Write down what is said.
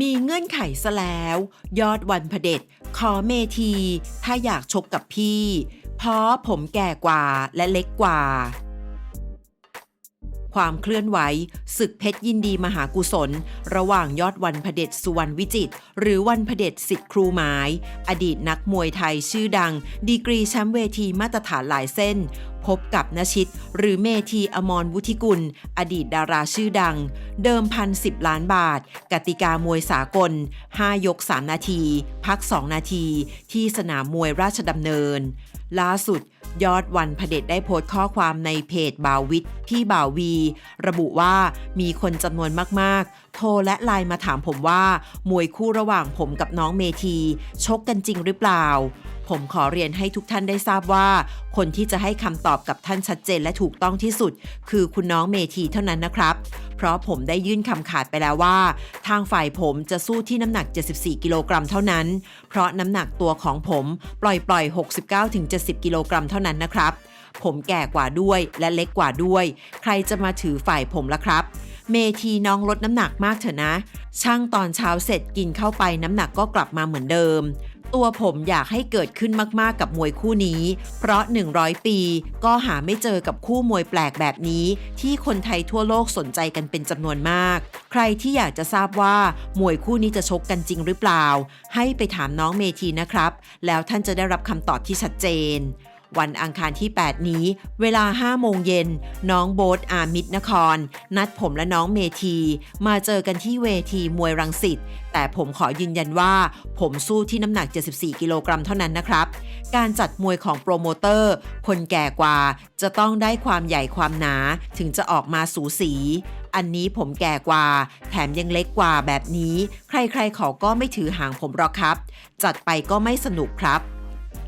มีเงื่อนไขซะแล้ว ยอดวันพเด็จขอเมที ถ้าอยากชกกับพี่ เพราะผมแก่กว่าและเล็กกว่า ความเคลื่อนไหวศึกเพชรยินดีมหากุศล ระหว่างยอดวันพเด็จสุวรรณวิจิต หรือวันพเด็จสิทธิ์ครูหมาย อดีตนักมวยไทยชื่อดัง ดีกรีแชมป์เวทีมาตรฐานหลายเส้น พบกับนชิต หรือเมทีอมรวุฒิกุล อดีตดาราชื่อดัง เดิมพันสิบล้านบาท กติกามวยสากล 5 ยก 3 นาที พัก 2 นาที ที่สนามมวยราชดำเนิน ล่าสุด ยอดวันพเด็จได้โพสต์ข้อความในเพจบ่าววิทย์พี่บ่าววี ระบุว่ามีคนจำนวนมากๆ โทรและไลน์มาถามผมว่า มวยคู่ระหว่างผมกับน้องเมที ชกกันจริงหรือเปล่า ผมขอเรียนให้ทุกท่านได้ทราบว่า คนที่จะให้คำตอบกับท่านชัดเจนและถูกต้องที่สุด คือคุณน้องเมทีเท่านั้นนะครับ เพราะผมได้ยื่นคำขาดไปแล้วว่า ทางฝ่ายผมจะสู้ที่น้ำหนัก 74 กิโลกรัมเท่านั้น เพราะน้ำหนักตัวของผมปล่อยปล่อย 69-70 กิโลกรัมเท่านั้นนะครับ ผมแก่กว่าด้วยและเล็กกว่าด้วย ใครจะมาถือฝ่ายผมล่ะครับเมทีน้องลดน้ำหนักมากเถอะนะ ช่างตอนเช้าเสร็จกินเข้าไปน้ำหนักก็กลับมาเหมือนเดิม ตัวผมอยากให้เกิดขึ้นมากๆกับมวยคู่นี้ เพราะ 100 ปีก็หาไม่เจอกับคู่มวยแปลกแบบนี้ ที่คนไทยทั่วโลกสนใจกันเป็นจำนวนมาก ใครที่อยากจะทราบว่ามวยคู่นี้จะชกกันจริงหรือเปล่า ให้ไปถามน้องเมทีนะครับ แล้วท่านจะได้รับคำตอบที่ชัดเจน วันอังคารที่ 8 นี้ เวลา 5 โมงเย็น น้องโบ๊ทอามิตรนคร นัดผมและน้องเมที มาเจอกันที่เวทีมวยรังสิต แต่ผมขอยืนยันว่า ผมสู้ที่น้ำหนัก 74 กิโลกรัมเท่านั้นนะครับ การจัดมวยของโปรโมเตอร์ คนแก่กว่า จะต้องได้ความใหญ่ความหนา ถึงจะออกมาสูสี อันนี้ผมแก่กว่า แถมยังเล็กกว่าแบบนี้ ใครๆเขาก็ไม่ถือหางผมหรอกครับ จัดไปก็ไม่สนุกครับ